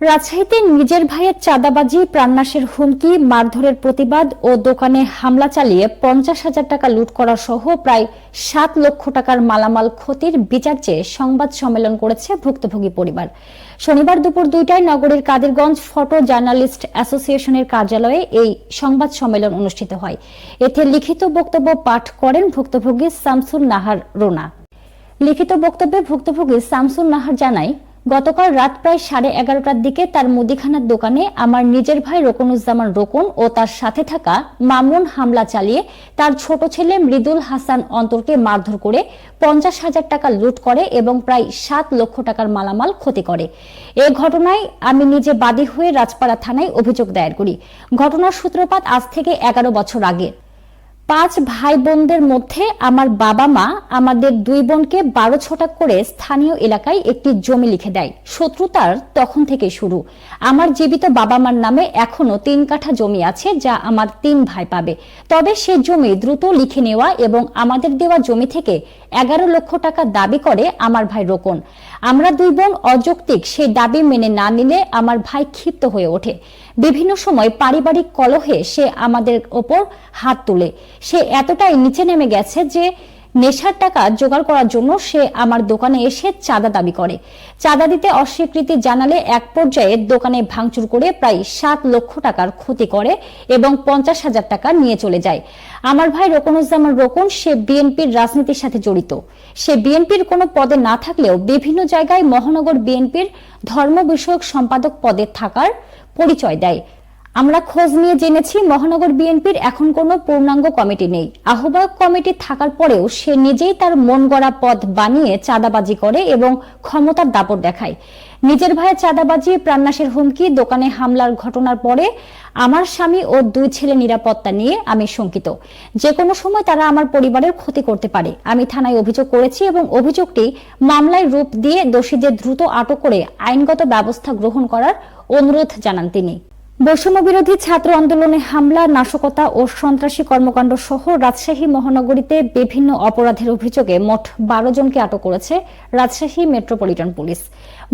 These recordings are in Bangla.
রাজশাহীতে নিজের ভাইয়ের চাঁদাবাজি, প্রাণনাশের হুমকি, মারধরের প্রতিবাদ ও দোকানে হামলা চালিয়ে পঞ্চাশ হাজার টাকা লুট করা সহ প্রায় সাত লক্ষ টাকার মালামাল ক্ষতির বিচার চেয়ে সংবাদ সম্মেলন করেছে ভুক্তভোগী পরিবার। শনিবার দুপুর দুইটায় নগরীর কাদিরগঞ্জ ফটো জার্নালিস্ট অ্যাসোসিয়েশনের কার্যালয়ে এই সংবাদ সম্মেলন অনুষ্ঠিত হয়। এতে লিখিত বক্তব্য পাঠ করেন ভুক্তভোগী শামসুল নাহার রোনা। লিখিত বক্তব্যে ভুক্তভোগী শামসুল নাহার জানায় গতকাল রাত প্রায় সাড়ে এগারোটার দিকে তার মুদিখানার দোকানে আমার নিজের ভাই রোকনুজ্জামান রোকন ও তার সাথে থাকা মামুন হামলা চালিয়ে তার ছোট ছেলে মৃদুল হাসান অন্তরকে মারধর করে পঞ্চাশ হাজার টাকা লুট করে এবং প্রায় সাত লক্ষ টাকার মালামাল ক্ষতি করে। এ ঘটনায় আমি নিজে বাদী হয়ে রাজপাড়া থানায় অভিযোগ দায়ের করি। ঘটনার সূত্রপাত আজ থেকে এগারো বছর আগে। পাঁচ ভাই বোনদের মধ্যে আমার বাবা মা আমাদের দুই বোনকে বারো ছটা করে স্থানীয় এলাকায় একটি জমি লিখে দেয়। শত্রুতার তখন থেকে শুরু। আমার জীবিত বাবা মার নামে এখনও তিন কাঠা জমি আছে যা আমার তিন ভাই পাবে। তবে সে জমি দ্রুত লিখে নেওয়া এবং আমাদের দেওয়া জমি থেকে এগারো লক্ষ টাকা দাবি করে আমার ভাই রোকন। আমরা দুই বোন অযৌক্তিক সেই দাবি মেনে না নিলে আমার ভাই ক্ষিপ্ত হয়ে ওঠে। বিভিন্ন সময় পারিবারিক কলহে সে আমাদের ওপর হাত তুলে। সে এতটাই নিচে নেমে গেছে যে নেশার টাকা জোগাড় করার জন্য সে আমার দোকানে এসে চাঁদা দাবি করে। চাঁদা দিতে অস্বীকৃতি জানালে এক পর্যায়ে দোকানে ভাঙচুর করে প্রায় সাত লক্ষ টাকার ক্ষতি করে এবং পঞ্চাশ হাজার টাকা নিয়ে চলে যায়। আমার ভাই রোকনুজ্জামান রোকন, সে বিএনপির রাজনীতির সাথে জড়িত। সে বিএনপির কোনো পদে না থাকলেও বিভিন্ন জায়গায় মহানগর বিএনপির ধর্ম বিষয়ক সম্পাদক পদে থাকার পরিচয় দেয়। আমরা খোঁজ নিয়ে জেনেছি মহানগর বিএনপির এখন কোনো পূর্ণাঙ্গ কমিটি নেই। আহ্বায়ক কমিটি থাকার পরেও সে নিজেই তার মন গড়া পদ বানিয়ে চাঁদাবাজি করে এবং ক্ষমতার দাপট দেখায়। নিজের ভাইয়ের চাঁদাবাজি, প্রাণনাশের হুমকি, দোকানে হামলার ঘটনার পরে আমার স্বামী ও দুই ছেলে নিরাপত্তা নিয়ে আমি শঙ্কিত। যে কোনো সময় তারা আমার পরিবারের ক্ষতি করতে পারে। আমি থানায় অভিযোগ করেছি এবং অভিযোগটি মামলায় রূপ দিয়ে দোষীদের দ্রুত আটক করে আইনগত ব্যবস্থা গ্রহণ করার অনুরোধ জানান তিনি। বৈষম্য বিরোধী ছাত্র আন্দোলনে হামলা, নাশকতা ও সন্ত্রাসী কর্মকাণ্ড সহ রাজশাহী মহানগরীতে বিভিন্ন অপরাধের অভিযোগে মোট বারো জনকে আটক করেছে রাজশাহী মেট্রোপলিটন পুলিশ।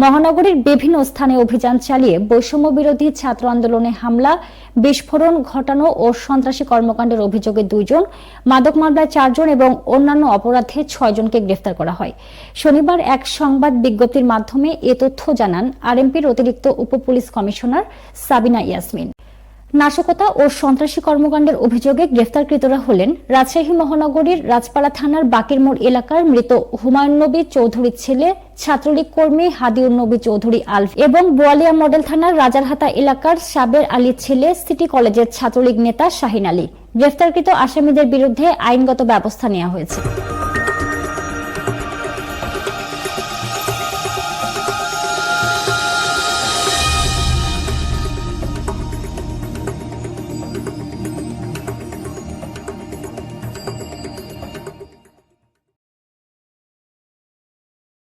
মহানগরীর বিভিন্ন স্থানে অভিযান চালিয়ে বৈষম্য বিরোধী ছাত্র আন্দোলনে হামলা, বিস্ফোরণ ঘটানো ও সন্ত্রাসী কর্মকাণ্ডের অভিযোগে দুইজন, মাদক মামলায় চারজন এবং অন্যান্য অপরাধে ছয়জনকে গ্রেফতার করা হয়। শনিবার এক সংবাদ বিজ্ঞপ্তির মাধ্যমে এ তথ্য জানান আরএমপির অতিরিক্ত উপ পুলিশ কমিশনার সাবিনা ইয়াসমিন। নাশকতা ও সন্ত্রাসী কর্মকাণ্ডের অভিযোগে গ্রেফতারকৃতরা হলেন রাজশাহী মহানগরীর রাজপাড়া থানার বাকির মোড় এলাকার মৃত হুমায়ুন নবী চৌধুরীর ছেলে, ছাত্রলীগ কর্মী হাদিউর নবী চৌধুরী আলফ এবং বোয়ালিয়া মডেল থানার রাজারহাতা এলাকার সাবের আলীর ছেলে সিটি কলেজের ছাত্রলীগ নেতা শাহিন আলী। গ্রেফতারকৃত আসামিদের বিরুদ্ধে আইনগত ব্যবস্থা নেওয়া হয়েছে।